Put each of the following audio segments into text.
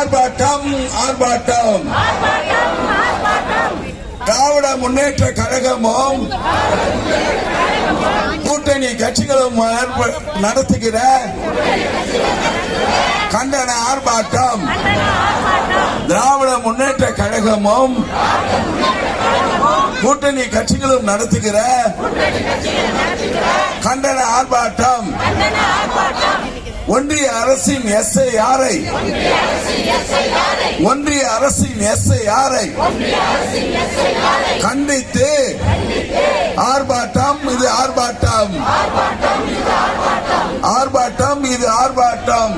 ஆர்ப்பாட்டம் ஆர்ப்பாட்டம். திராவிட முன்னேற்ற கழகமும் கூட்டணி கட்சிகளும் நடத்துகிற கண்டன ஆர்ப்பாட்டம். திராவிட முன்னேற்ற கழகமும் கூட்டணி கட்சிகளும் நடத்துகிற கண்டன ஆர்ப்பாட்டம். ஒன்றிய அரசின் எஸ்ஐஆரை ஒன்றிய அரசின் எஸ்ஐஆரை கண்டித்து ஆர்ப்பாட்டம் இது ஆர்ப்பாட்டம். ஆர்ப்பாட்டம் இது ஆர்ப்பாட்டம்.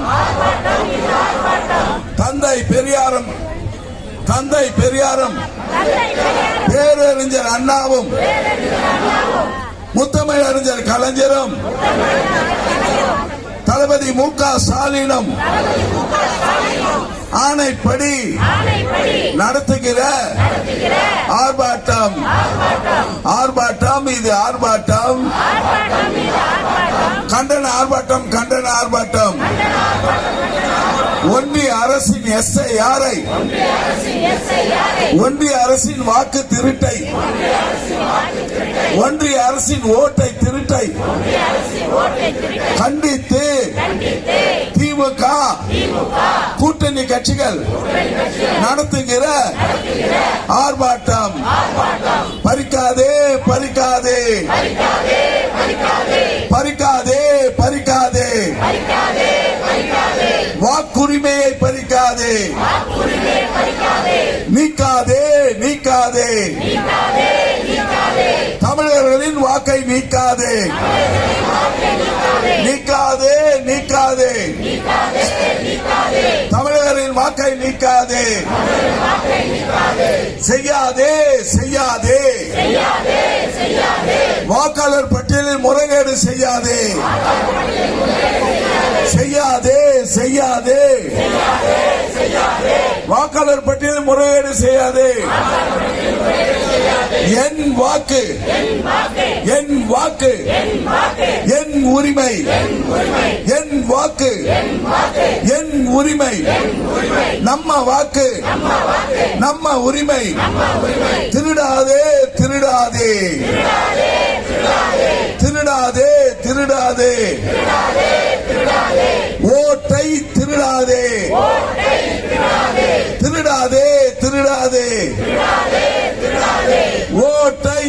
தந்தை பெரியாரும் தந்தை பெரியாரும் பேரறிஞர் அண்ணாவும் முத்தமிழ் அறிஞர் கலைஞரும் தளபதி மு க ஸ்டாலினும் ஆணைப்படி நடத்துகிற ஆர்ப்பாட்டம். ஆர்ப்பாட்டம் இது ஆர்ப்பாட்டம். கண்டன ஆர்ப்பாட்டம் கண்டன ஆர்ப்பாட்டம். ஒன்றிய அரசின் எஸ்ஐஆரை ஒன்றிய அரசின் வாக்கு திருட்டை ஒன்றிய அரசின் ஓட்டை திருட்டை கண்டித்து திமுக கூட்டணி கட்சிகள் நடத்துகிற ஆர்ப்பாட்டம். பறிக்காதே பறிக்காதே பறிக்காதே வாக்குரிமையை பறிக்காதே நீக்காதே நீக்காதே தமிழர்களின் வாக்கை நீக்காதே. நீக்காதே நீக்காதே. தமிழரின் வாக்கை நீக்காதே. செய்யாதே செய்யாதே. வாக்காளர் பட்டியலில் முறைகேடு செய்யாதே. செய்யாதே செய்யாதே. வாக்காளர் பட்டியலில் முறைகேடு செய்யாதே. என் வாக்கு. என் வாக்கு. என் உரிமை. என் வாக்கு. என் உரிமை. நம்ம வாக்கு. நம்ம உரிமை. திருடாதே திருடாதே திருடாதே ஓட்டை திருடாதே திருடாதே திருடாதே ஓட்டை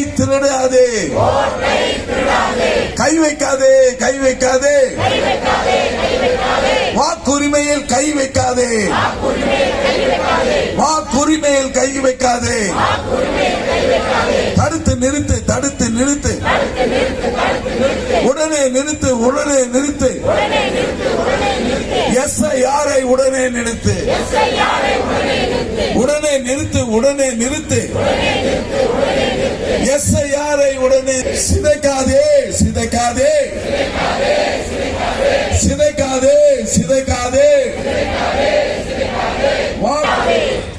வைக்காதே. கை வைக்காதே கை வைக்காதே. வாக்குரிமையில் கை வைக்காதே. வாக்குரிமையில் கை வைக்காதே. தடுத்து நிறுத்து தடுத்து நிறுத்து. உடனே நிறுத்து உடனே நிறுத்து. எஸ்ஐஆரை உடனே நிறுத்து. உடனே நிறுத்து உடனே நிறுத்து. உடனே சிதைக்காதே சிதைக்காதே. சிதைக்காதே சிதைக்காதே.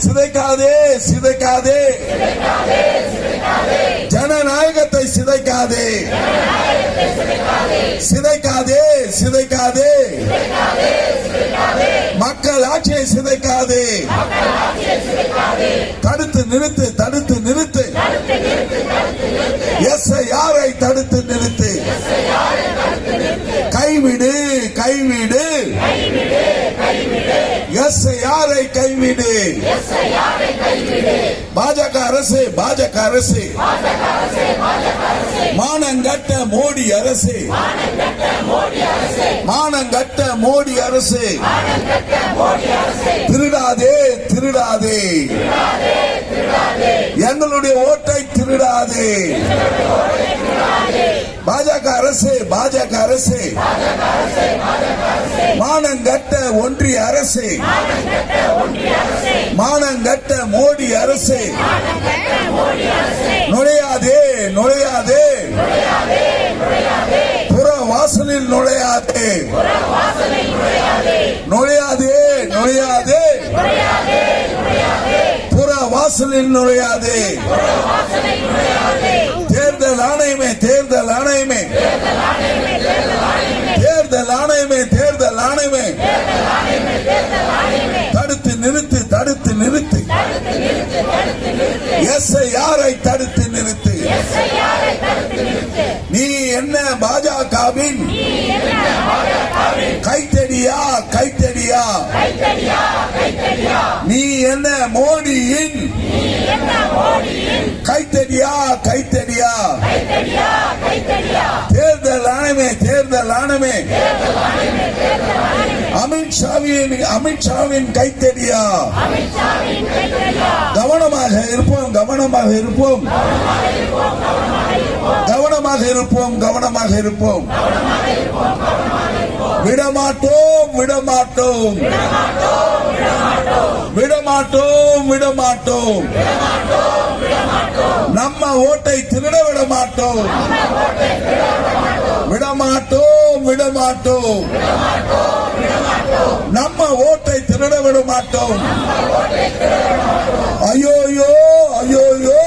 சிதைக்காதே சிதைக்காதே. ஜனநாயகத்தை சிதைக்காதே. சிதைக்காதே சிதைக்காதே. மக்கள் ஆட்சியை சிதைக்காதே. தடுத்து நிறுத்து தடுத்து நிறுத்து. கைவிடு கைவிடு. எஸ் யாரை கைவிடு. பாஜக அரசு பாஜக அரசு. மானங்கட்ட மோடி அரசு. மானங்கட்ட மோடி அரசு. திருடாதே திருடாதே. எங்களுடைய ஓட்டை திருடாதே. பாஜக அரசு பாஜக அரசு. மானங்கட்ட ஒன்றிய அரசு. மானங்கட்ட மோடி அரசு. நுழையாதே நுழையாதே. புற வாசலில் நுழையாதே. நுழையாதே நுழையாதே. வாசலில் நுழையாதே. தேர்தல் ஆணையமே தேர்தல் ஆணையமே. தேர்தல் ஆணையமே தேர்தல் ஆணையமே. தடுத்து நிறுத்து தடுத்து நிறுத்து. எஸ் யாரை தடுத்து நிறுத்து. நீ என்ன பாஜகவின் கை என்ன? மோடியின் கைத்தடியா கைத்தடியா? தேர்தல் ஆணையமே தேர்தல் ஆணையமே. அமித்ஷாவின் அமித்ஷாவின் கைத்தடியா? கவனமாக இருப்போம் கவனமாக இருப்போம். கவனமாக இருப்போம் கவனமாக இருப்போம். விடமாட்டோம் விடமாட்டோம். விடமாட்டோம் விடமாட்டோம். நம்ம ஓட்டை திருட விட மாட்டோம் விடமாட்டோம் விடமாட்டோம். நம்ம ஓட்டை திருட விட மாட்டோம் ஐயோயோ ஐயோயோ.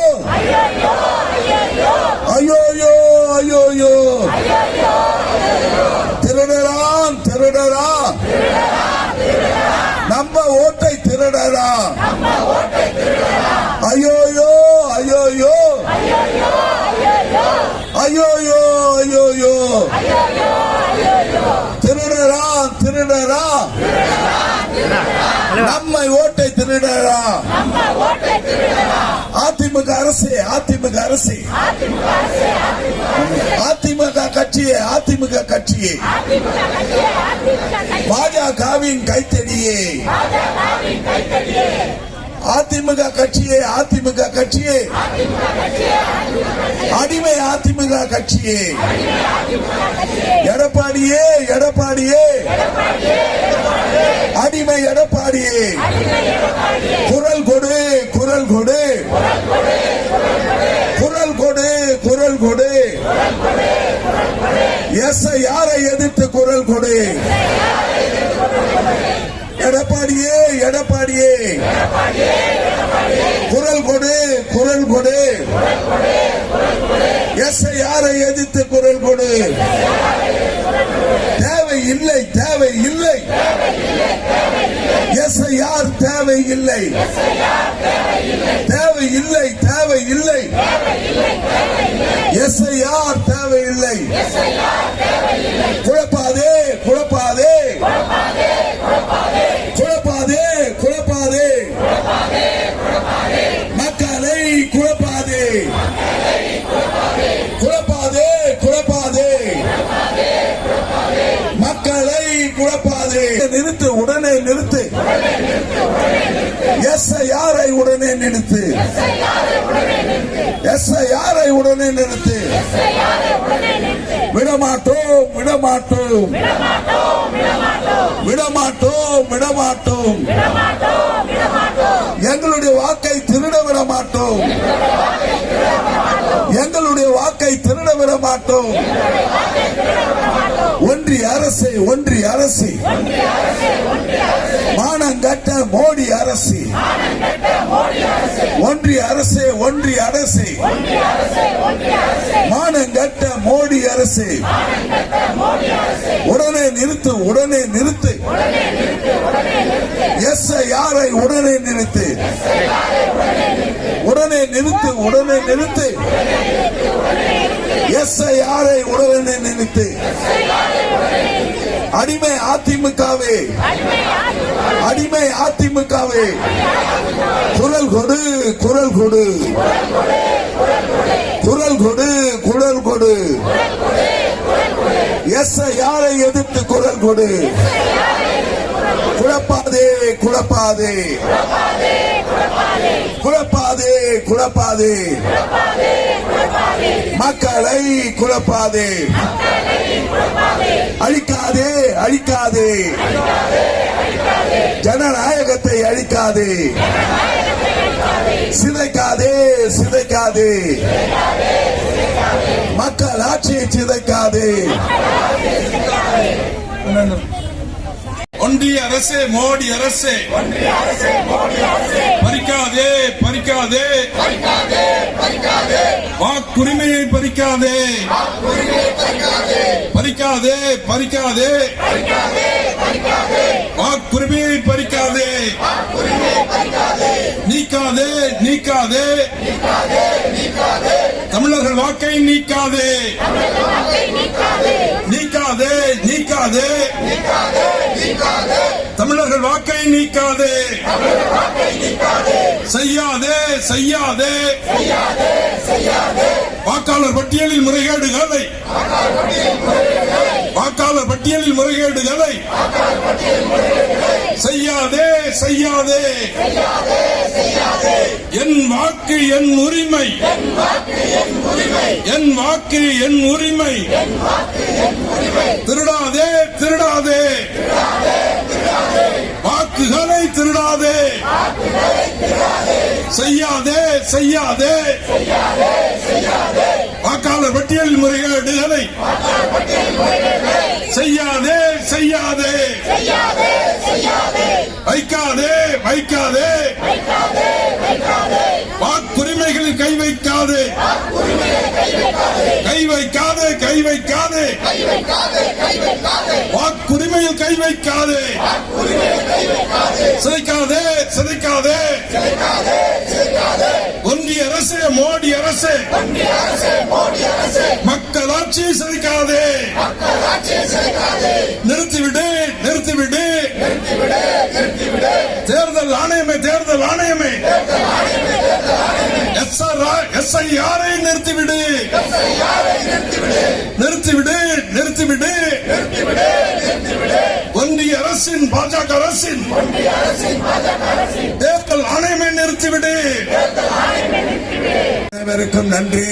ஐயோயோ ஐயோயோ திருடராம் திருடராம் நம்ம ஓட்டை திருடரா ஐயோயோ ஐயோயோ ஐயோயோ ஐயோயோ. திருடரா திருடரா நம்மை ஓட்டை திருடரா அதிமுக அரசு அதிமுக அரசு. அதிமுக கட்சியே அதிமுக கட்சியே. பாஜகவின் கைத்தடியே. அதிமுக கட்சியே அதிமுக கட்சியே. அடிமை அதிமுக கட்சியே. எடப்பாடியே எடப்பாடியே. அடிமை எடப்பாடியே. குரல் கொடு குரல் கொடு. குரல் கொடு குரல் கொடு. எஸ் யாரை எதிர்த்து குரல் கொடு? எடப்பாடியே எடப்பாடியே. குரல் கொடு குரல் கொடு. எஸ் யாரை எதிர்த்து குரல் கொடு. தேவை இல்லை தேவை இல்லை எஸ் யார் தேவை இல்லை தேவை இல்லை தேவை இல்லை எஸ் யார் தேவை இல்லை குழப்பாதே குழப்பாதே குழப்பாதே குழப்பாதே மக்களை குழப்பாதே. குழப்பாதே குழப்பாதே. மக்களை குழப்பாதே. நிறுத்து உடனே நிறுத்து. எஸ் யாரை உடனே நிறுத்து. எஸ் யாரை உடனே நிறுத்து. விடமாட்டோம் விடமாட்டோம் விடமாட்டோம். விடமாட்டோம் விடமாட்டோம். திருட விட மாட்டோம். ஒன்றிய அரசு ஒன்றிய அரசு. மானங்கட்ட மோடி அரசு. ஒன்றிய அரசு ஒன்றிய அரசு. மானங்கட்ட மோடி அரசு. உடனே நிறுத்து உடனே நிறுத்து. எஸ் யாரை உடனே நிறுத்து. உடனே நிறுத்து உடனே நிறுத்து. எஸ் யாரை உடனே நிறுத்து. அடிமை அதிமுகவே. அடிமை அதிமுகவே. குரல் கொடு குரல் கொடு. குரல் கொடு குரல் கொடு. எஸ் யாரை எதிர்த்து குரல் கொடு. குழப்பாதே குழப்பாதே. குழப்பாதே குழப்பாதே. மக்களை குழப்பாதே. அழிக்காதே அழிக்காதே. ஜனநாயகத்தை அழிக்காதே. சிதைக்காதே சிதைக்காதே. மக்கள் ஆட்சியை சிதைக்காதே. ஒன்றிய அரசு மோடி அரசு. பறிக்காதே பறிக்காதே. வாக்குரிமையை பறிக்காதே. பறிக்காதே பறிக்காதே. வாக்குரிமையை பறிக்காதே. நீக்காதே நீக்காதே. தமிழர்கள் வாக்கை நீக்காதே. நீக்காதே நீக்காதே தமிழர்கள் வாக்கை நீக்காதே. செய்யாதே செய்யாதே. வாக்காளர் பட்டியலில் முறைகேடுகளை வாக்காளர் பட்டியலில் முறைகேடுகளை செய்யாதே செய்யாதே. என் வாக்கு என் உரிமை. என் வாக்கு என் உரிமை. திருடாதே திருடாதே. வாக்குகளை திருடாதே. செய்யாதே செய்யாதே. வாக்காளர் பட்டியல் முறைகேடுகளை செய்யாதே செய்யாதே. வைக்காதே வைக்காதே. வாக்குரிமைகளில் கை வைக்காதே. கை வைக்காதே கை வைக்காதே. வாக்குரிமையில் கை வைக்காதே. சிதைக்காதே ஒன்றிய அரசு மோடி அரசு. மக்கள் ஆட்சியை சிதைக்காதே நிறுத்திவிடு நிறுத்திவிடு. தேர்தல் ஆணையமே தேர்தல் ஆணையமே. எஸ்ஐஆரை நிறுத்திவிடு. நிறுத்திவிடு. நிறுத்திவிடு ஒன்றிய அரசின் பாஜக அரசின். அனைவருக்கும் நன்றி